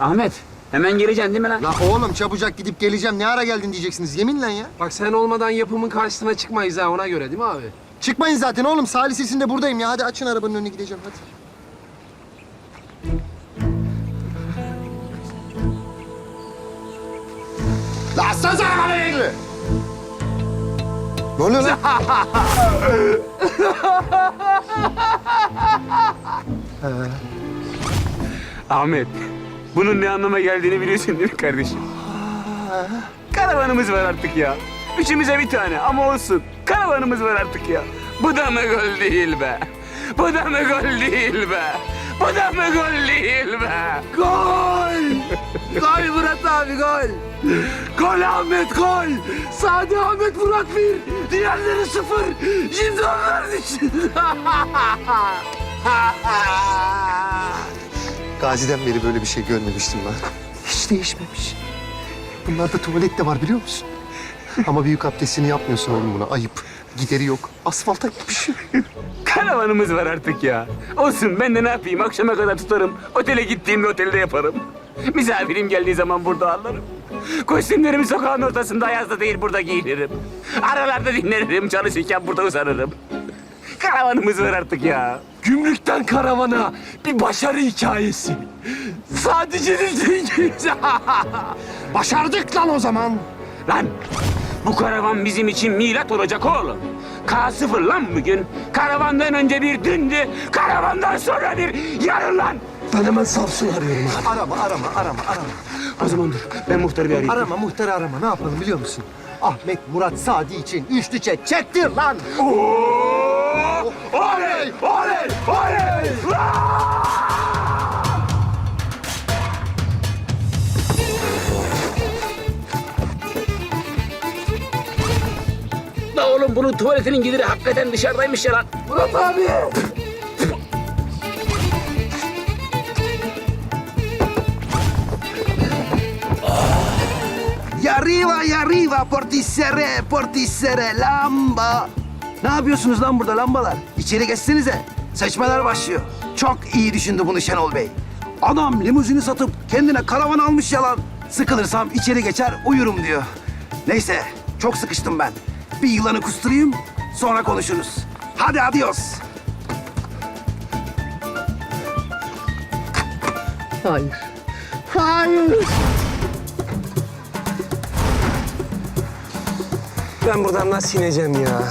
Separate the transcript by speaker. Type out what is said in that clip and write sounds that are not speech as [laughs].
Speaker 1: Ahmet hemen geleceksin değil mi lan?
Speaker 2: La oğlum çabucak gidip geleceğim. Ne ara geldin diyeceksiniz. Yeminle ya.
Speaker 3: Bak sen olmadan yapımın karşısına çıkmayız ha ona göre değil mi abi?
Speaker 2: Çıkmayın zaten oğlum. Salih sesinde buradayım ya. Hadi açın arabanın önüne gideceğim hadi. Ne oluyor lan?
Speaker 1: Ahmet bunun ne anlama geldiğini biliyorsun değil mi kardeşim? Karavanımız var artık ya. Üçümüze bir tane ama olsun. Karavanımız var artık ya. Bu da mı gol değil be? Bu da mı gol değil be? Bu da mı gol değil be?
Speaker 3: Gol! Gol Murat abi gol! Gol Ahmet gol! Sadi Ahmet Burak bir, diğerleri sıfır. Şimdi için. [laughs]
Speaker 2: Gazi'den beri böyle bir şey görmemiştim ben. Hiç değişmemiş. Bunlarda tuvalet de var biliyor musun? Ama büyük abdestini yapmıyorsun oğlum buna. Ayıp. Gideri yok. Asfalta gitmiş. [laughs]
Speaker 1: Karavanımız var artık ya. Olsun ben de ne yapayım akşama kadar tutarım. Otele gittiğimde otelde yaparım. Misafirim geldiği zaman burada ağlarım. Kostümlerimi sokağın ortasında ayazda değil burada giyinirim. Aralarda dinlenirim çalışırken burada uzanırım. Karavanımız var artık ya.
Speaker 3: Gümrükten karavana bir başarı hikayesi. Sadece zenginyiz. [laughs]
Speaker 2: Başardık lan o zaman.
Speaker 1: Lan bu karavan bizim için milat olacak oğlum. K0 lan bugün. Karavandan önce bir dündü. Karavandan sonra bir yarın lan.
Speaker 3: Ben hemen Samsun arıyorum abi.
Speaker 2: Arama, arama, arama, arama.
Speaker 1: O zaman dur ben muhtarı bir arayayım.
Speaker 2: Arama, muhtarı arama. Ne yapalım biliyor musun? Ahmet Murat Sadi için üçlü çek. Çektir lan.
Speaker 1: Oo! Oley! Oley! Oley! La oğlum bunun tuvaletinin gideri hakikaten dışarıdaymış ya lan.
Speaker 3: Murat abi!
Speaker 4: Y arriba y arriba portisere portisere lamba. Ne yapıyorsunuz lan burada lambalar? İçeri geçsenize. Seçmeler başlıyor. Çok iyi düşündü bunu Şenol Bey. Adam limuzini satıp kendine karavan almış yalan. Sıkılırsam içeri geçer uyurum diyor. Neyse çok sıkıştım ben. Bir yılanı kusturayım sonra konuşuruz. Hadi adios.
Speaker 3: Hayır. Hayır. Ben buradan nasıl ineceğim ya?